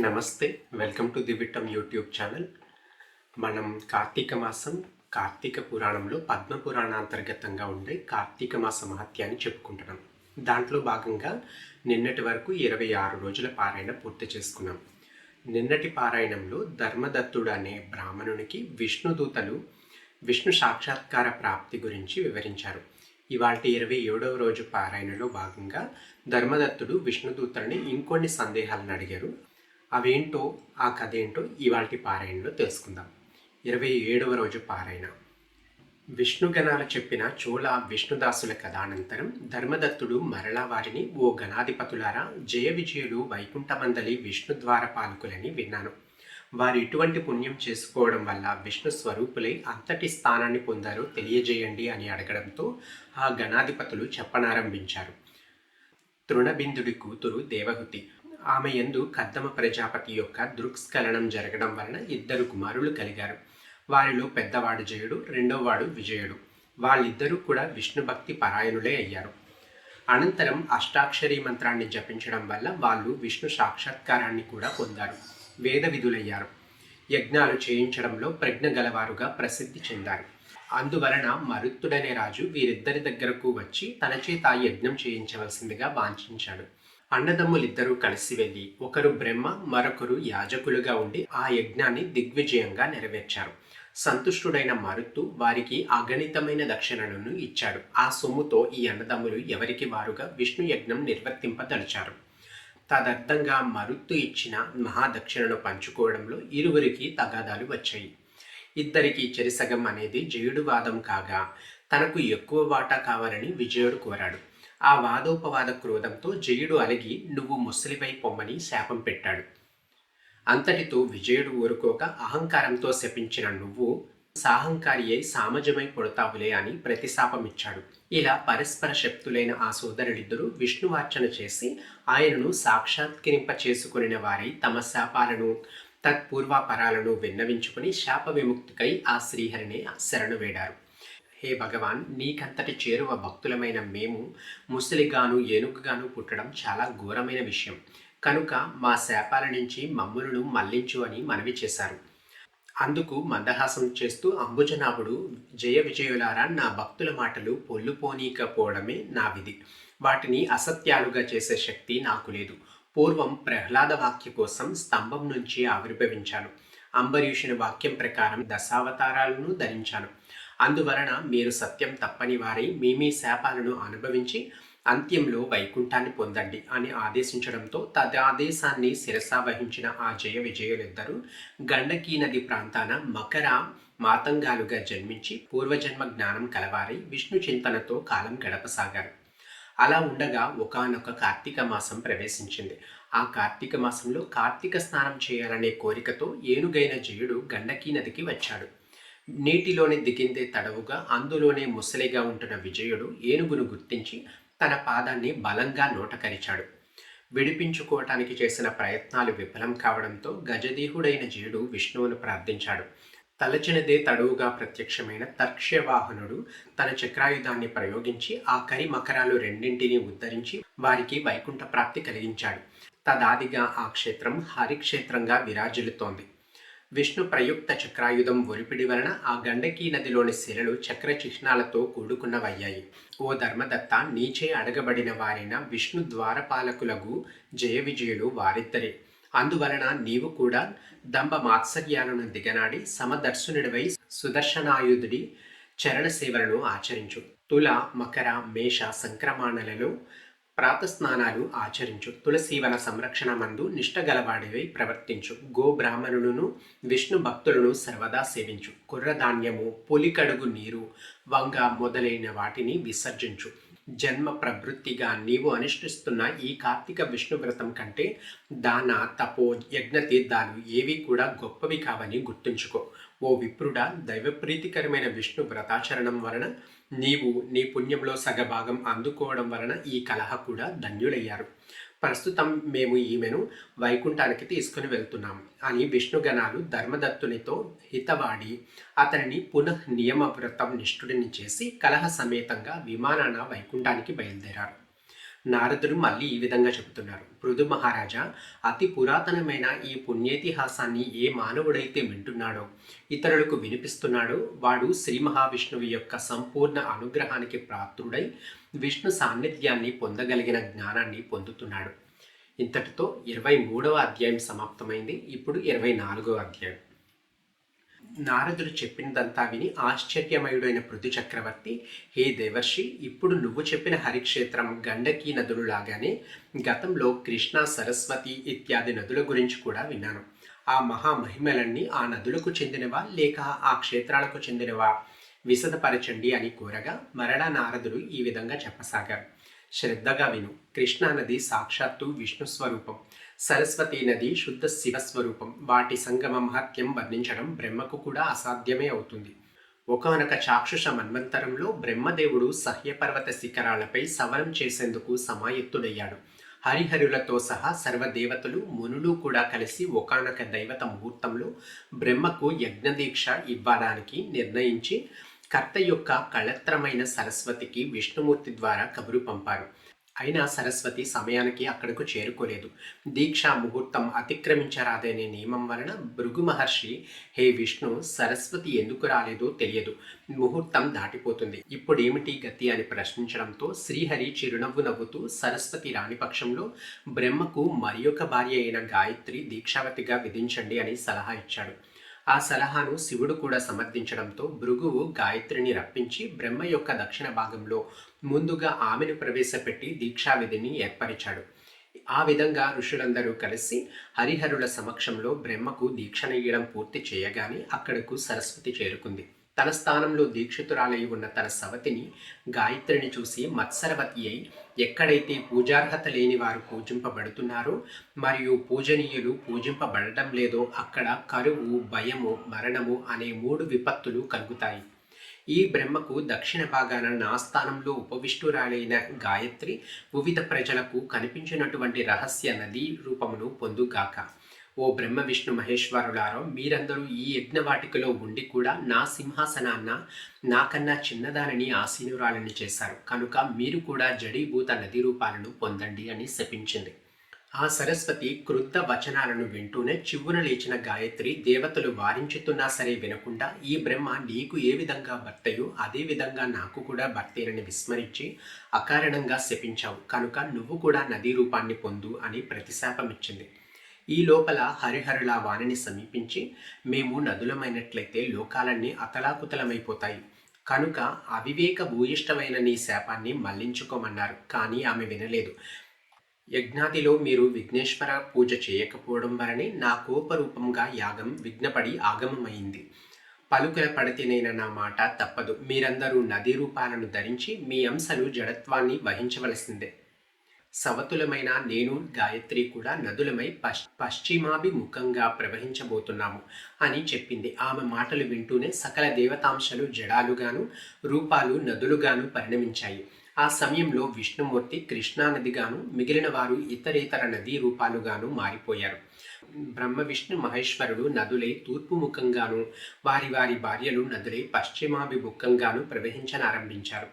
నమస్తే. Welcome to the Vittam YouTube channel మనం కార్తీక మాసం కార్తీక పురాణంలో పద్మ పురాణ అంతర్గతంగా ఉండే కార్తీక మాస మహత్యాన్ని చెప్పుకుంటున్నాం. దాంట్లో భాగంగా నిన్నటి వరకు ఇరవై ఆరు రోజుల పారాయణ పూర్తి చేసుకున్నాం. నిన్నటి పారాయణంలో ధర్మదత్తుడు అనే బ్రాహ్మణునికి విష్ణుదూతలు విష్ణు సాక్షాత్కార ప్రాప్తి గురించి వివరించారు. ఇవాళ ఇరవై ఏడవ రోజు పారాయణలో భాగంగా ధర్మదత్తుడు విష్ణుదూతల్ని ఇంకొన్ని సందేహాలను అడిగారు. అవేంటో ఆ కథ ఏంటో ఇవాటి పారాయణలో తెలుసుకుందాం. ఇరవై ఏడవ రోజు పారాయణ. విష్ణుగణాలు చెప్పిన చోళ విష్ణుదాసుల కథానంతరం ధర్మదత్తుడు మరలా వారిని ఓ గణాధిపతులారా జయ విజయులు వైకుంఠమందలి విష్ణు పాలకులని విన్నాను. వారు ఇటువంటి పుణ్యం చేసుకోవడం వల్ల విష్ణు స్వరూపులై అంతటి స్థానాన్ని పొందారో తెలియజేయండి అని అడగడంతో ఆ గణాధిపతులు చెప్పనారంభించారు. తృణబిందుడి కూతురు దేవహుతి ఆమె ఎందు కద్దమ ప్రజాపతి యొక్క దృక్స్ఖలనం జరగడం వలన ఇద్దరు కుమారులు కలిగారు. వారిలో పెద్దవాడు జయుడు రెండోవాడు విజయుడు. వాళ్ళిద్దరూ కూడా విష్ణు భక్తి పరాయణులే అయ్యారు. అనంతరం అష్టాక్షరి మంత్రాన్ని జపించడం వల్ల వాళ్ళు విష్ణు సాక్షాత్కారాన్ని కూడా పొందారు. వేద విధులయ్యారు. యజ్ఞాలు చేయించడంలో ప్రజ్ఞ గలవారుగా ప్రసిద్ధి చెందారు. అందువలన మరుత్తుడనే రాజు వీరిద్దరి దగ్గరకు వచ్చి తన చేత యజ్ఞం చేయించవలసిందిగా వాంఛించాడు. అన్నదమ్ములిద్దరూ కలిసి వెళ్ళి ఒకరు బ్రహ్మ మరొకరు యాజకులుగా ఉండి ఆ యజ్ఞాన్ని దిగ్విజయంగా నెరవేర్చారు. సంతుష్టుడైన మరుత్తు వారికి అగణితమైన దక్షిణలను ఇచ్చాడు. ఆ సొమ్ముతో ఈ అన్నదమ్ములు ఎవరికి వారుగా విష్ణు యజ్ఞం నిర్వర్తింపదలిచారు. తదర్థంగా మరుత్తు ఇచ్చిన మహాదక్షిణను పంచుకోవడంలో ఇరువురికి తగాదాలు వచ్చాయి. ఇద్దరికి చెరిసగం అనేది జయుడు వాదం కాగా తనకు ఎక్కువ వాటా కావాలని విజయుడు కోరాడు. ఆ వాదోపవాద క్రోధంతో జయుడు అలిగి నువ్వు ముసలివై పొమ్మని శాపం పెట్టాడు. అంతటితో విజయుడు ఊరుకోక అహంకారంతో శపించిన నువ్వు సాహంకారి అయి సామజమై పొడతావులే అని ప్రతిశాపమిచ్చాడు. ఇలా పరస్పర శక్తులైన ఆ సోదరులిద్దరూ విష్ణువార్చన చేసి ఆయనను సాక్షాత్కరింప చేసుకుని వారై తమ శాపాలను తత్పూర్వాపరాలను విన్నవించుకుని శాప విముక్తికై ఆ శ్రీహరిని శరణు వేడారు. హే భగవాన్ నీకంతటి చేరువ భక్తులమైన మేము ముసలిగాను ఏనుగుగాను పుట్టడం చాలా ఘోరమైన విషయం. కనుక మా శాపాల నుంచి మమ్ములను మళ్ళించు అని మనవి చేశారు. అందుకు మందహాసం చేస్తూ అంబుజనాభుడు జయ విజయులారా నా భక్తుల మాటలు పొల్లుపోనీకపోవడమే నా విధి. వాటిని అసత్యాలుగా చేసే శక్తి నాకు లేదు. పూర్వం ప్రహ్లాద వాక్య కోసం స్తంభం నుంచి ఆవిర్భవించాను. అంబరీషుని వాక్యం ప్రకారం దశావతారాలను ధరించాను. అందువలన మీరు సత్యం తప్పని వారై మీ మీ శాపాలను అనుభవించి అంత్యంలో వైకుంఠాన్ని పొందండి అని ఆదేశించడంతో తదాదేశాన్ని శిరసా వహించిన ఆ జయ విజయులిద్దరూ గండకీ నది ప్రాంతాన మకర మాతంగాలుగా జన్మించి పూర్వజన్మ జ్ఞానం కలవారై విష్ణు చింతనతో కాలం గడపసాగారు. అలా ఉండగా ఒకనొక కార్తీక మాసం ప్రవేశించింది. ఆ కార్తీక మాసంలో కార్తీక స్నానం చేయాలనే కోరికతో ఏనుగైన జయుడు గండకీ నదికి వచ్చాడు. నీటిలోనే దిగిందే తడవుగా అందులోనే ముసలిగా ఉంటున్న విజయుడు ఏనుగును గుర్తించి తన పాదాన్ని బలంగా నోటకరిచాడు. విడిపించుకోవటానికి చేసిన ప్రయత్నాలు విఫలం కావడంతో గజదేహుడైన జయుడు విష్ణువును ప్రార్థించాడు. తలచినదే తడువుగా ప్రత్యక్షమైన తర్క్ష్యవాహనుడు తన చక్రాయుధాన్ని ప్రయోగించి ఆ కరి మకరాలు రెండింటినీ ఉద్ధరించి వారికి వైకుంఠ ప్రాప్తి కలిగించాడు. తదాదిగా ఆ క్షేత్రం హరిక్షేత్రంగా విరాజిల్లుతోంది. విష్ణు ప్రయుక్త చక్రాయుధం ఒరిపిడి వలన ఆ గండకీ నదిలోని శిలలు చక్ర చిహ్నాలతో కూడుకున్నవయ్యాయి. ఓ ధర్మదత్త నీచే అడగబడిన వారైన విష్ణు ద్వారపాలకులకు జయ విజయులు వారిద్దరే. అందువలన నీవు కూడా దంభ మాత్సర్యాలను దిగనాడి సమదర్శనుడివై సుదర్శనాయుధుడి చరణ సేవలను ఆచరించు. తుల మకర మేష సంక్రమణలలో ప్రాతస్నానాలు ఆచరించు. తులసీవన సంరక్షణ మందు నిష్టగలవాడివై ప్రవర్తించు. గో బ్రాహ్మణులను విష్ణు భక్తులను సర్వదా సేవించు. కుర్రధాన్యము పులికడుగు నీరు వంగ మొదలైన వాటిని విసర్జించు. జన్మ ప్రవృత్తిగా నీవు అనుష్ఠిస్తున్న ఈ కార్తీక విష్ణు వ్రతం కంటే దాన తపో యజ్ఞ తీర్థాలు ఏవి కూడా గొప్పవి కావని గుర్తుంచుకో. ఓ విప్రుడా దైవప్రీతికరమైన విష్ణు వ్రతాచరణం వలన నీవు నీ పుణ్యంలో సగభాగం అందుకోవడం వలన ఈ కలహ కూడా ధన్యులయ్యారు. ప్రస్తుతం మేము ఈమెను వైకుంఠానికి తీసుకుని వెళ్తున్నాం. అని విష్ణుగణాలు ధర్మదత్తునితో హితవాడి అతనిని పునః నియమ వ్రతం నిష్ఠుడిని చేసి కలహ సమేతంగా విమానాన వైకుంఠానికి బయలుదేరారు. నారదుడు మళ్ళీ ఈ విధంగా చెబుతున్నారు. పృథు మహారాజా అతి పురాతనమైన ఈ పుణ్యేతిహాసాన్ని ఏ మానవుడైతే వింటున్నాడో ఇతరులకు వినిపిస్తున్నాడో వాడు శ్రీ మహావిష్ణువు యొక్క సంపూర్ణ అనుగ్రహానికి ప్రాప్తుడై విష్ణు సాన్నిధ్యాన్ని పొందగలిగిన జ్ఞానాన్ని పొందుతున్నాడు. ఇంతటితో ఇరవై మూడవ అధ్యాయం సమాప్తమైంది. ఇప్పుడు ఇరవై నాలుగవ అధ్యాయం. నారదుడు చెప్పినదంతా విని ఆశ్చర్యమయుడైన పృథు చక్రవర్తి హే దేవర్షి ఇప్పుడు నువ్వు చెప్పిన హరిక్షేత్రం గండకీ నదులు లాగానే గతంలో కృష్ణ సరస్వతి ఇత్యాది నదుల గురించి కూడా విన్నాను. ఆ మహామహిమలన్నీ ఆ నదులకు చెందినవా? లేక ఆ క్షేత్రాలకు చెందినవా? విశదపరచండి అని కోరగా మరలా నారదుడు ఈ విధంగా చెప్పసాగారు శ్రద్ధగా విను కృష్ణా నది సాక్షాత్తు విష్ణు స్వరూపం. సరస్వతి నది శుద్ధ శివస్వరూపం. వాటి సంగమ మహత్యం వర్ణించడం బ్రహ్మకు కూడా అసాధ్యమే అవుతుంది. ఒకనొక చాక్షుష మన్వంతరంలో బ్రహ్మదేవుడు సహ్యపర్వత శిఖరాలపై సవరం చేసేందుకు సమాయత్తుడయ్యాడు. హరిహరులతో సహా సర్వదేవతలు మునులు కూడా కలిసి ఒకనొక దైవత ముహూర్తంలో బ్రహ్మకు యజ్ఞదీక్ష ఇవ్వడానికి నిర్ణయించి కర్త యొక్క కళత్రమైన సరస్వతికి విష్ణుమూర్తి ద్వారా కబురు పంపారు. అయినా సరస్వతి సమయానికి అక్కడకు చేరుకోలేదు. దీక్షా ముహూర్తం అతిక్రమించరాదనే నియమం వలన భృగు మహర్షి హే విష్ణు సరస్వతి ఎందుకు రాలేదో తెలియదు. ముహూర్తం దాటిపోతుంది. ఇప్పుడేమిటి గతి? అని ప్రశ్నించడంతో శ్రీహరి చిరునవ్వు నవ్వుతూ సరస్వతి రాణిపక్షంలో బ్రహ్మకు మరి భార్య అయిన గాయత్రి దీక్షావతిగా విధించండి అని సలహా ఇచ్చాడు. ఆ సలహాను శివుడు కూడా సమర్థించడంతో భృగువు గాయత్రిని రప్పించి బ్రహ్మ యొక్క దక్షిణ భాగంలో ముందుగా ఆమెను ప్రవేశపెట్టి దీక్షావిధిని ఏర్పరిచాడు. ఆ విధంగా ఋషులందరూ కలిసి హరిహరుల సమక్షంలో బ్రహ్మకు దీక్షనీయడం పూర్తి చేయగానే అక్కడకు సరస్వతి చేరుకుంది. తన స్థానంలో దీక్షితురాలై ఉన్న తన సవతిని గాయత్రిని చూసి మత్సరవతి అయి ఎక్కడైతే పూజార్హత లేని వారు పూజింపబడుతున్నారో మరియు పూజనీయులు పూజింపబడటం లేదో అక్కడ కరువు భయము మరణము అనే మూడు విపత్తులు కలుగుతాయి. ఈ బ్రహ్మకు దక్షిణ భాగాన నా స్థానంలో ఉపవిష్టురాలైన గాయత్రి వివిధ ప్రజలకు కనిపించినటువంటి రహస్య నదీ రూపమును పొందుగాక. ఓ బ్రహ్మ విష్ణు మహేశ్వరులారో మీరందరూ ఈ యజ్ఞవాటికలో ఉండి కూడా నా సింహాసనాన్న నాకన్నా చిన్నదానని ఆసీనురాలని చేశారు. కనుక మీరు కూడా జడీభూత నదీ రూపాలను పొందండి అని శపించింది. ఆ సరస్వతి క్రుద్ధ వచనాలను వింటూనే చివ్వున లేచిన గాయత్రి దేవతలు వారించుతున్నా సరే వినకుండా ఈ బ్రహ్మ నీకు ఏ విధంగా భర్తయో అదే విధంగా నాకు కూడా భర్తేనని విస్మరించి అకారణంగా శపించావు. కనుక నువ్వు కూడా నదీ రూపాన్ని పొందు అని ప్రతిశాపమిచ్చింది. ఈ లోపల హరిహరుల వాణిని సమీపించి మేము నదులమైనట్లయితే లోకాలన్నీ అతలాకుతలమైపోతాయి. కనుక అవివేక భూయిష్టమైన నీ శాపాన్ని మళ్ళించుకోమన్నారు. కానీ ఆమె వినలేదు. యజ్ఞాదిలో మీరు విఘ్నేశ్వర పూజ చేయకపోవడం వలనే నా కోపరూపంగా యాగం విఘ్నపడి ఆగమమైంది. పలుకుల పడితేనైన నా మాట తప్పదు. మీరందరూ నదీ రూపాలను ధరించి మీ అంశలు జడత్వాన్ని వహించవలసిందే. సవతులమైన నేను గాయత్రి కూడా నదులమై పశ్ పశ్చిమాభిముఖంగా ప్రవహించబోతున్నాము అని చెప్పింది. ఆమె మాటలు వింటూనే సకల దేవతాంశలు జడాలుగాను రూపాలు నదులుగాను పరిణమించాయి. ఆ సమయంలో విష్ణుమూర్తి కృష్ణానదిగాను మిగిలిన వారు ఇతరేతర నదీ రూపాలుగాను మారిపోయారు. బ్రహ్మ విష్ణు మహేశ్వరుడు నదులై తూర్పు ముఖంగాను వారి వారి భార్యలు నదులై పశ్చిమాభిముఖంగాను ప్రవహించనారంభించారు.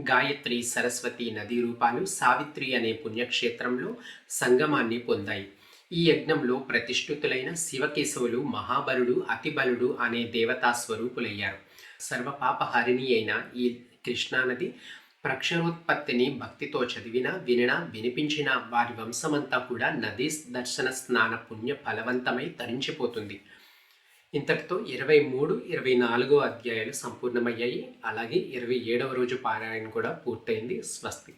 గాయత్రి సరస్వతి నదీ రూపాలు సావిత్రి అనే పుణ్యక్షేత్రంలో సంగమాన్ని పొందాయి. ఈ యజ్ఞంలో ప్రతిష్ఠితులైన శివకేశవులు మహాబలుడు అతిబలుడు అనే దేవతా స్వరూపులయ్యారు. సర్వపాపహారిణి అయిన ఈ కృష్ణానది ప్రక్షరోత్పత్తిని భక్తితో చదివిన వినినా వినిపించిన వారి వంశమంతా కూడా నదీ దర్శన స్నాన పుణ్య ఫలవంతమై తరించిపోతుంది. ఇంతటితో ఇరవై మూడు ఇరవై నాలుగో అధ్యాయాలు సంపూర్ణమయ్యాయి. అలాగే ఇరవై ఏడవ రోజు పారాయణ కూడా పూర్తయింది. స్వస్తి.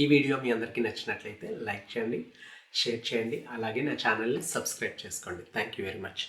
ఈ వీడియో మీ అందరికీ నచ్చినట్లయితే లైక్ చేయండి షేర్ చేయండి. అలాగే నా ఛానల్ని సబ్స్క్రైబ్ చేసుకోండి. Thank you very much.